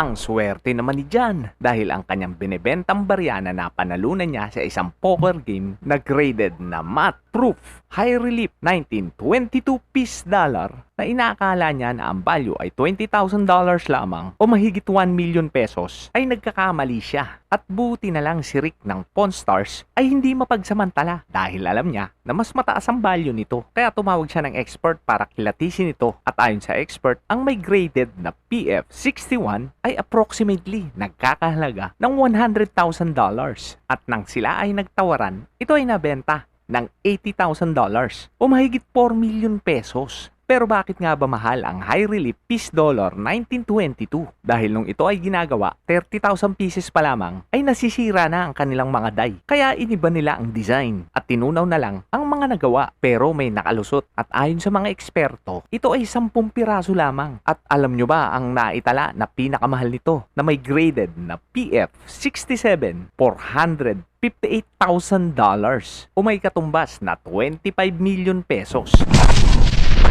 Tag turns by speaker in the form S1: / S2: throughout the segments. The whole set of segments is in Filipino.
S1: Ang swerte naman ni Jan dahil ang kanyang binebentang barya na napanalunan niya sa isang poker game na graded na math proof. High relief 1922 piece dollar na inaakala niya na ang value ay $20,000 lamang o mahigit 1 million pesos ay nagkakamali siya. At buti na lang si Rick ng Pawn Stars ay hindi mapagsamantala dahil alam niya na mas mataas ang value nito. Kaya tumawag siya ng expert para kilatisin ito at ayon sa expert, ang may graded na PF61 ay approximately nagkakahalaga ng $100,000 at nang sila ay nagtawaran, ito ay nabenta ng $80,000 o mahigit 4 million pesos. Pero bakit nga ba mahal ang high relief piece dollar 1922? Dahil nung ito ay ginagawa, 30,000 pieces pa lamang ay nasisira na ang kanilang mga die. Kaya iniba nila ang design at tinunaw na lang ang mga nagawa pero may nakalusot. At ayon sa mga eksperto, ito ay 10 piraso lamang. At alam nyo ba ang naitala na pinakamahal nito na may graded na PF 67 400 $58,000 o may katumbas na 25 million pesos.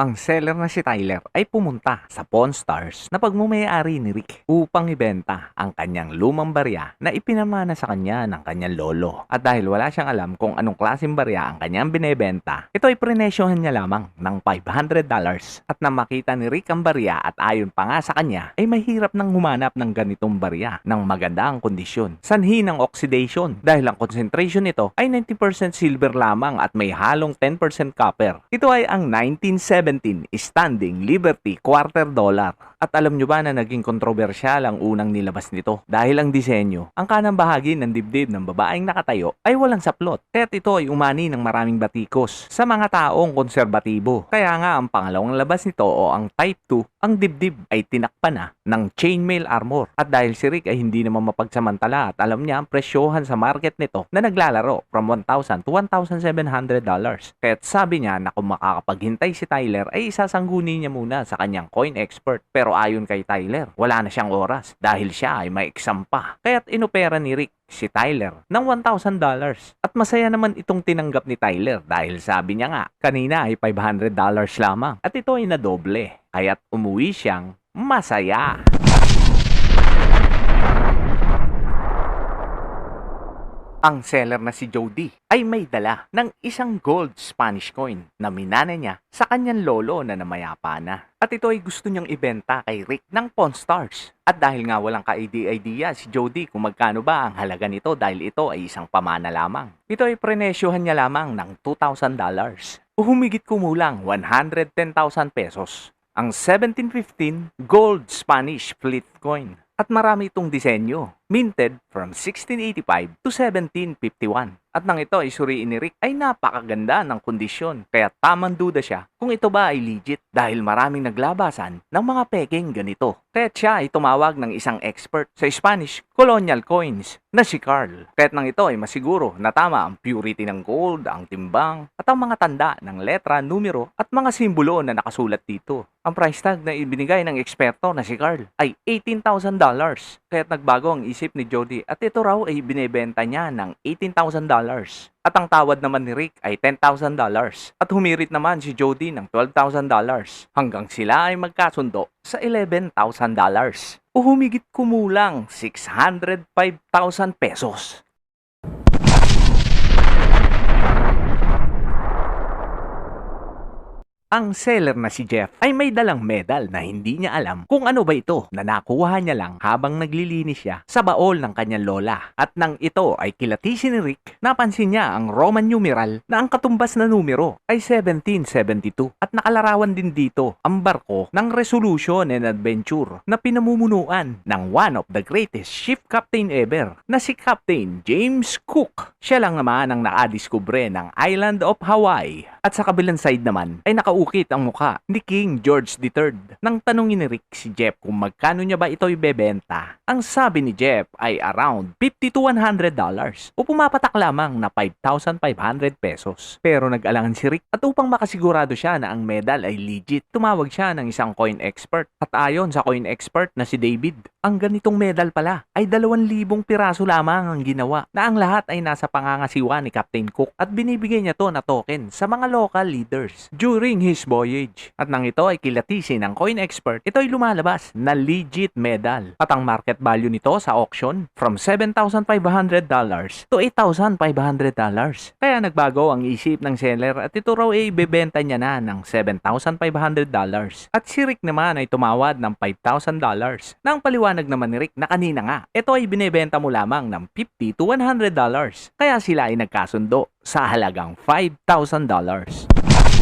S1: Ang seller na si Tyler ay pumunta sa Pawn Stars na pagmumayari ni Rick upang ibenta ang kanyang lumang barya na ipinamana sa kanya ng kanyang lolo. At dahil wala siyang alam kung anong klaseng barya ang kanyang binebenta, ito ay prenesyohan niya lamang ng $500 at na makita ni Rick ang barya at ayon pa nga sa kanya ay mahirap nang humanap ng ganitong barya ng maganda ang kondisyon. Sanhi ng oxidation dahil ang concentration nito ay 90% silver lamang at may halong 10% copper. Ito ay ang 1970 Standing Liberty Quarter Dollar. At alam nyo ba na naging kontrobersyal ang unang nilabas nito? Dahil ang disenyo, ang kanang bahagi ng dibdib ng babaeng nakatayo ay walang saplot. Kaya't ito ay umani ng maraming batikos sa mga taong konserbatibo. Kaya nga ang pangalawang labas nito o ang Type 2, ang dibdib ay tinakpan na ng chainmail armor. At dahil si Rick ay hindi naman mapagsamantala at alam niya ang presyohan sa market nito na naglalaro from 1,000 to 1,700 dollars. Kaya't sabi niya na kung makakapaghintay si Tyler ay isasangguni niya muna sa kanyang coin expert. Pero ayon kay Tyler, wala na siyang oras dahil siya ay may exam pa. Kaya't inopera ni Rick si Tyler ng $1,000. At masaya naman itong tinanggap ni Tyler dahil sabi niya nga, kanina ay $500 lamang at ito ay nadoble. Kaya't umuwi siyang masaya. Ang seller na si Jody ay may dala ng isang gold Spanish coin na minana niya sa kanyang lolo na namayapa na. At ito ay gusto niyang ibenta kay Rick ng Pawn Stars. At dahil nga walang ka-idea si Jody kung magkano ba ang halaga nito dahil ito ay isang pamana lamang. Ito ay prenesyohan niya lamang ng $2,000 o humigit kumulang 110,000 pesos. Ang 1715 gold Spanish fleet coin. At marami itong disenyo, minted from 1685 to 1751. At nang ito ay suriin ni Rick ay napakaganda ng kondisyon. Kaya tamang duda siya kung ito ba ay legit dahil maraming naglabasan ng mga peking ganito. Kaya siya ay tumawag ng isang expert sa Spanish colonial coins na si Carl. Kaya nang ito ay masiguro na tama ang purity ng gold, ang timbang, at ang mga tanda ng letra, numero at mga simbolo na nakasulat dito. Ang price tag na ibinigay ng eksperto na si Carl ay $18,000. Kaya nagbago ang isip ni Jody at ito raw ay binebenta niya ng $18,000. At ang tawad naman ni Rick ay $10,000. At humirit naman si Jody ng $12,000 hanggang sila ay magkasundo sa $11,000 o humigit kumulang 605,000 pesos. Ang seller na si Jeff ay may dalang medal na hindi niya alam kung ano ba ito na nakuha niya lang habang naglilinis siya sa baol ng kanyang lola. At nang ito ay kilatisin ni Rick, napansin niya ang Roman numeral na ang katumbas na numero ay 1772. At nakalarawan din dito ang barko ng Resolution and Adventure na pinamumunuan ng one of the greatest ship captain ever na si Captain James Cook. Siya lang naman ang nakadiskubre ng Island of Hawaii. At sa kabilang side naman ay nakaukit ang mukha ni King George III. Nang tanungin ni Rick si Jeff kung magkano niya ba ito ibebenta, ang sabi ni Jeff ay around 50 to 100 dollars o pumapatak lamang na 5,500 pesos. Pero nag-alangan si Rick at upang makasigurado siya na ang medal ay legit, tumawag siya ng isang coin expert. At ayon sa coin expert na si David, ang ganitong medal pala ay 2,000 piraso lamang ang ginawa na ang lahat ay nasa pangangasiwa ni Captain Cook at binibigay niya to na token sa mga local leaders during his voyage. At nang ito ay kilatisin ng coin expert, ito ay lumalabas na legit medal. At ang market value nito sa auction from $7,500 to $8,500. Kaya nagbago ang isip ng seller at ito raw ay ibebenta niya na ng $7,500. At si Rick naman ay tumawad ng $5,000. Nang paliwanag naman ni Rick na kanina nga, ito ay binebenta mo lamang ng $50 to $100. Kaya sila ay nagkasundo sa halagang $5,000.